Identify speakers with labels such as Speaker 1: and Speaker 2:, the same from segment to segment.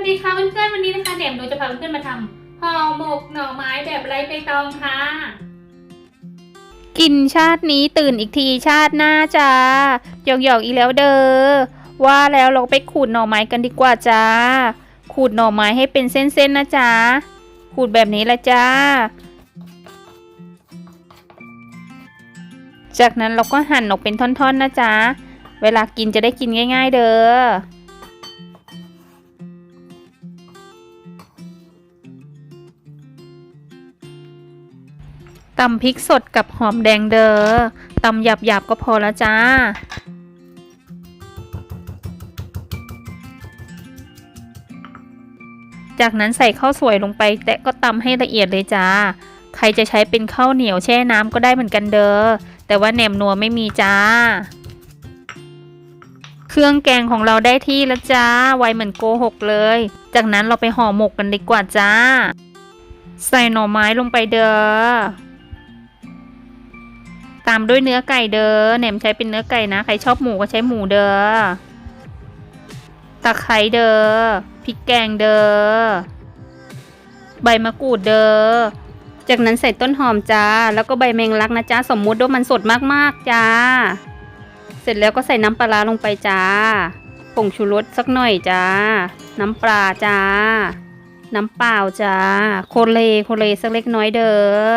Speaker 1: วัสดีค่ะเพื่อนๆวันนี้นะคะแหนมหนูจะพาเพื่อนๆมาทำห่อหมกหน่อไม้แบบไร้ใบตองค่ะ
Speaker 2: กินชาตินี้ตื่นอีกทีชาติหน้าจ้าหยอกหยอกอีแล้วเด้อว่าแล้วเราไปขูดหน่อไม้กันดีกว่าจ้า ขูดหน่อไม้ให้เป็นเส้นๆนะจ๊ะขูดแบบนี้ละจ้า จากนั้นเราก็หั่นออกเป็นท่อนๆนะจ๊ะเวลากินจะได้กินง่าย ๆ เด้อ ตำพริกสดกับหอมแดงเด้อตำหยาบๆก็พอแล้วจ้า จากนั้นใส่ข้าวสวยลงไป แต่ก็ตำให้ละเอียดเลยจ้า ใครจะใช้เป็นข้าวเหนียวแช่น้ำก็ได้เหมือนกันเด้อ แต่ว่าแหนมนัวไม่มีจ้า เครื่องแกงของเราได้ที่แล้วจ้า ไวเหมือนโกหกเลย จากนั้นเราไปห่อหมกกันดีกว่าจ้า ใส่หน่อไม้ลงไปเด้อ ตามด้วยเนื้อไก่เด้อแหนมใช้เป็นเนื้อไก่นะ ใครชอบหมูก็ใช้หมูเด้อตะไคร้เด้อพริกแกงเด้อใบมะกรูดเด้อจากนั้นใส่ต้นหอมจ้า แล้วก็ใบแมงลักนะจ้าสมมุติว่ามันสดมากๆจ้า เสร็จแล้วก็ใส่น้ำปลาร้าลงไปจ้าผงชูรสสักหน่อยจ้า น้ำปลาจ้า น้ำเปล่าจ้า โคเลโคเลสักเล็กน้อยเด้อ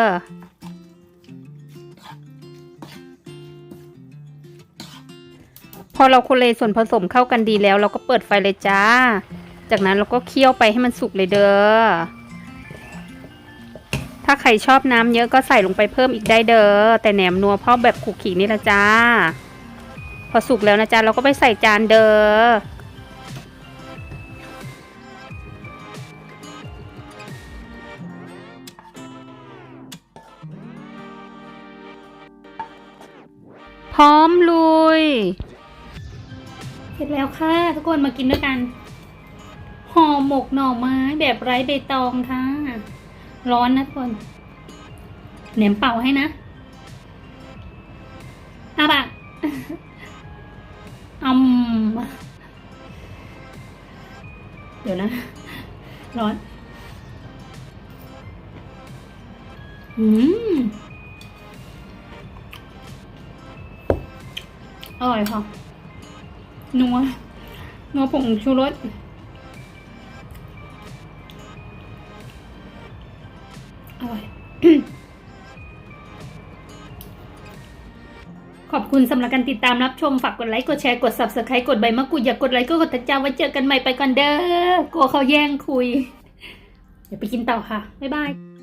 Speaker 2: พอเราโคเลส่วนผสมเข้ากันดีแล้ว เราก็เปิดไฟเลยจ้า จากนั้นเราก็เคี่ยวไปให้มันสุกเลยเด้อ ถ้าใครชอบน้ำเยอะก็ใส่ลงไปเพิ่มอีกได้เด้อ แต่แหนมนัวพ่อแบบขูกขีนี่ละจ้า พอสุกแล้วนะจ๊ะเราก็ไปใส่จานเด้อพร้อมลุย
Speaker 1: เสร็จแล้วค่ะ ทุกคนมากินด้วยกันห่อหมกหน่อไม้แบบไร้ใบตองค่ะ ร้อนนะทุกคนแหนมเป่าให้นะอาบะอืมเดี๋ยวนะ ร้อน อืมอร่อยค่ะ นัว นัวผงชูรสอร่อย ขอบคุณสำหรับการติดตามรับชม ฝากกดไลค์ กดแชร์ กด subscribe กดใบมะกรูด อย่ากกดไลค์ก็กดติดตามไว้เจอกันใหม่ไปก่อนเด้อกลัวเขาแย่งคุย เดี๋ยวไปกินต่อค่ะ บ๊ายบาย